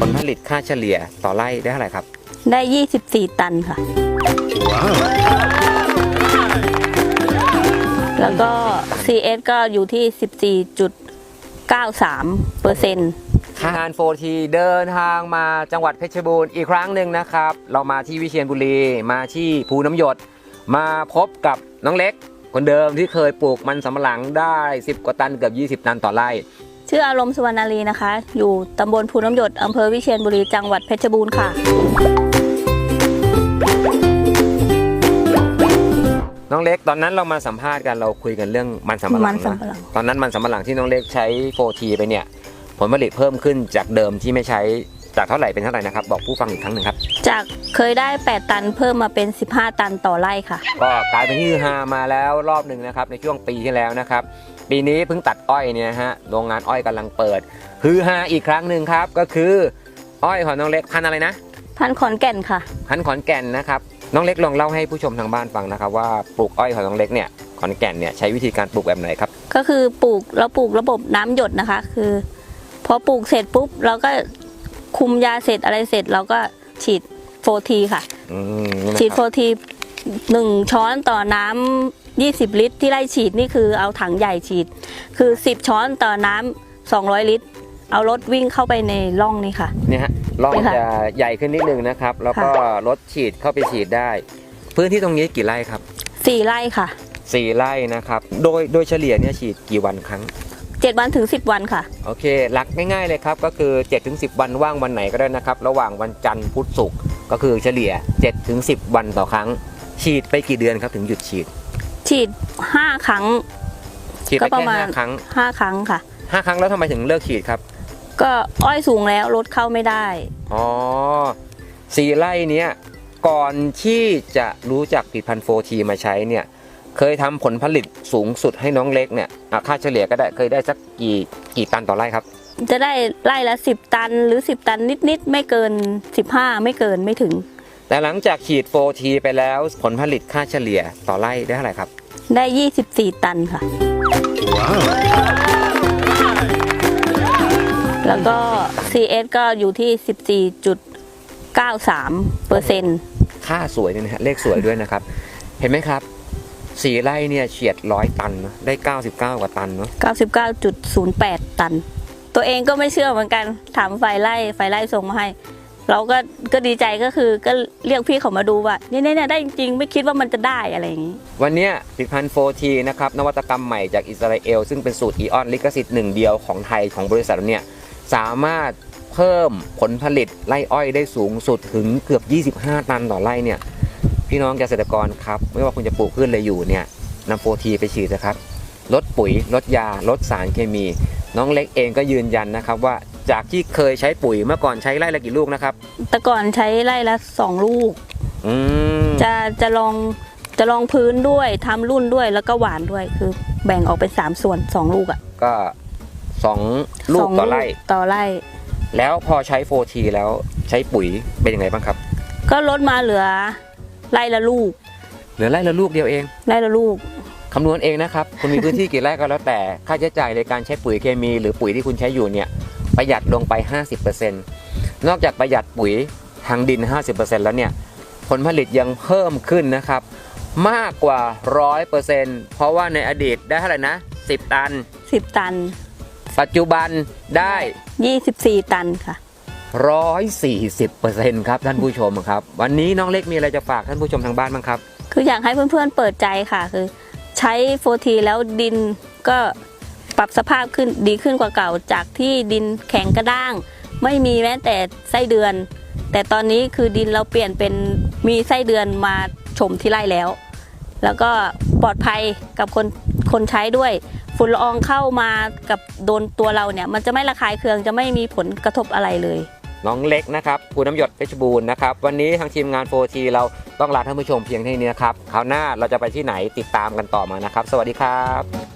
ผลผลิตค่าเฉลี่ยต่อไร่ได้เท่าไหร่ครับ ได้ 24 ตันค่ะ แล้วก็ CS ก็อยู่ที่ 14.93เปอร์เซ็นต์ทานโฟทีเดินทางมาจังหวัดเพชรบูรณ์อีกครั้งหนึ่งนะครับ เรามาที่วิเชียรบุรีมาที่ภูน้ำหยด มาพบกับน้องเล็กคนเดิมที่เคยปลูกมันสำปะหลังได้ 10 กว่าตันเกือบ 20 ตันต่อไร่ ชื่ออารมณ์สุวรรณารีนะคะ อยู่ตำบลภูน้ำหยดอำเภอวิเชียรบุรีจังหวัดเพชรบูรณ์ค่ะ น้องเล็กตอนนั้นเรามาสัมภาษณ์กันเราคุยกันเรื่องมันสำปะหลังมันสำปะหลันะงตอนนั้นมันสำปะหลังที่น้องเล็กใช้โฟทีไปเนี่ย ผลผลิตเพิ่มขึ้นจากเดิมที่ไม่ใช้จากเท่าไหร่เป็นเท่าไหร่นะครับ บอกผู้ฟังอีกครั้งหนึ่งครับ จากเคยได้ 8 ตันเพิ่มมาเป็น 15 ตันต่อไร่ค่ะ ก็กลายเป็นที่ฮือฮามาแล้วรอบหนึ่งนะครับในช่วงปีที่แล้วนะครับ ปีนี้เพิ่งตัดอ้อยเนี่ยนะฮะโรงงานอ้อยกำลังเปิดฮือฮาอีกครั้งหนึ่งครับ ก็คือ อ้อยของน้องเล็กพันธุ์อะไรนะ พันขอนแก่นค่ะ พันธุ์ขอนแก่นนะครับน้องเล็กลองเล่าให้ผู้ชมทางบ้านฟังนะครับ ว่าปลูกอ้อยของน้องเล็กเนี่ยขอนแก่นเนี่ยใช้วิธีการปลูกแบบไหนครับ ก็คือปลูกเราปลูกระบบน้ำหยดนะคะ คือ พอปลูกเสร็จปุ๊บเราก็คุมยาเสร็จอะไรเสร็จเราก็ฉีดโฟทีค่ะอืมนี่นะฉีดคโฟรับทีหนึ่งช้อนต่อน้ำ 20 ลิตร ที่ไร่ฉีดนี่คือเอาถังใหญ่ฉีด คือ 10 ช้อนต่อน้ำ200 ลิตร เอารถวิ่งเข้าไปในร่องนี่ค่ะเนี่ยฮะร่องนี่ค่ะจะใหญ่ขึ้นนิดนึงนะครับ แล้วก็ค่ะรถฉีดเข้าไปฉีดได้ พื้นที่ตรงนี้กี่ไร่ครับ 4 ไร่ค่ะสี่ไร่นะครับ โดยโดยเฉลี่ยเนี่ยฉีดกี่วันครั้ง7วันถึง 10 วันค่ะ โอเค หลักง่ายๆเลยครับ ก็คือ7-10 วันว่างวันไหนก็ได้นะครับ ระหว่างวันจันทร์พุธศุกร์ก็คือเฉลี่ย7-10 วันต่อครั้ง ฉีดไปกี่เดือนครับถึงหยุดฉีด ฉีด5ครั้ง ฉีดก็ไปประแค่มาณ ห้าครั้ง5ครั้งค่ะ ห้าครั้งแล้วทำไมถึงเลิกฉีดครับ ก็อ้อยสูงแล้วรถเข้าไม่ได้ อ๋อสี่ไร่เนี้ยก่อนที่จะรู้จักผลิดพันโฟทีมาใช้เนี่ย เคยทำผลผลิตสูงสุดให้น้องเล็กเนี่ยอะค่าเฉลี่ยก็ได้เคยได้สักกี่กี่ตันต่อไร่ครับ จะได้ไร่ละ10ตันหรือ10ตันนิดๆไม่เกิน15ไม่เกินไม่ถึง แต่หลังจากฉีดโฟทีไปแล้วผลผลิตค่าเฉลี่ยต่อไร่ได้เท่าไหร่ครับ ได้ 24 ตันค่ะ แล้วก็ CS ก็อยู่ที่ 14.93เปอร์เซ็นต์ค่าสวยเนี่ยนะฮะเลขสวยด้วยนะครับ เห็นไหมครับสี่ไร่เนี่ยเฉียดร้อยตันเนอะได้ 99 กว่าตันเนาะ99.08 ตัน ตัวเองก็ไม่เชื่อเหมือนกัน ถามไฟไล่ไฟไล่ส่งมาให้ เราก็ก็ดีใจก็คือก็เรียกพี่เขามาดูว่าเนี่ยเนี่ยได้จริงๆ ไม่คิดว่ามันจะได้อะไรอย่างนี้ วันเนี้ยผลิตภัณฑ์โฟทีนะครับนวัตกรรมใหม่จากอิสราเอล ซึ่งเป็นสูตรอีออนลิขสิทธิ์หนึ่งเดียวของไทยของบริษัทเราเนี่ยสามารถเพิ่มผลผลิตไร่อ้อยได้สูงสุดถึงเกือบ 25 ตันต่อไร่เนี่ยพี่น้องเกษตรกรครับ ไม่ว่าคุณจะปลูกพืชอะไรอยู่เนี่ยนำโฟทีไปฉีดนะครับลดปุ๋ยลดยาลดสารเคมี น้องเล็กเองก็ยืนยันนะครับว่า จากที่เคยใช้ปุ๋ยเมื่อก่อนใช้ไร่ละกี่ลูกนะครับ แต่ก่อนใช้ไร่ละสองลูก อืมจะจะลองจะลองพื้นด้วยทำรุ่นด้วยแล้วก็หวานด้วยคือ แบ่งออกเป็นสามส่วนสองลูกอะก็สองลูสกงต่อไร่ ต่อไร่ แล้วพอใช้โฟทีแล้วใช้ปุ๋ยเป็นยังไงบ้างครับก็ลดมาเหลือไร่ละลูกเหลือไร่ละลูกเดียวเองไร่ละลูก คำนวณเองนะครับ คุณมีพื้นที่กี่ไร่ก็แล้วแต่ค่าใช้จ่ายในการใช้ปุ๋ยเคมี หรือปุ๋ยที่คุณใช้อยู่เนี่ย ประหยัดลงไป 50%นอกจากประหยัดปุ๋ยทางดิน 50%แล้วเนี่ยผลผลิตยังเพิ่มขึ้นนะครับ มากกว่า 100%เพราะว่าในอดีตได้เท่าไหร่นะ 10 ตัน 10 ตัน ปัจจุบันได้ 24 ตันค่ะ 140%ครับท่านผู้ชมครับ วันนี้น้องเล็กมีอะไรจะฝากท่านผู้ชมทางบ้านบ้างครับ คืออยากให้เพื่อนๆเปิดใจค่ะคือ ใช้โฟทีแล้วดินก็ ปรับสภาพขึ้นดีขึ้นกว่าเก่า จากที่ดินแข็งกระด้าง ไม่มีแม้แต่ไส้เดือน แต่ตอนนี้คือดินเราเปลี่ยนเป็นมีไส้เดือนมาชมที่ไร่แล้ว แล้วก็ปลอดภัยกับคนคนใช้ด้วยฝุ่นละอองเข้ามากับโดนตัวเราเนี่ย มันจะไม่ระคายเคืองจะไม่มีผลกระทบอะไรเลย น้องเล็กนะครับภูน้ำหยดเพชรบูรณ์นะครับ วันนี้ทางทีมงาน 4T เราต้องลาท่านผู้ชมเพียงเท่านี้นะครับคราวหน้าเราจะไปที่ไหนติดตามกันต่อมานะครับ สวัสดีครับ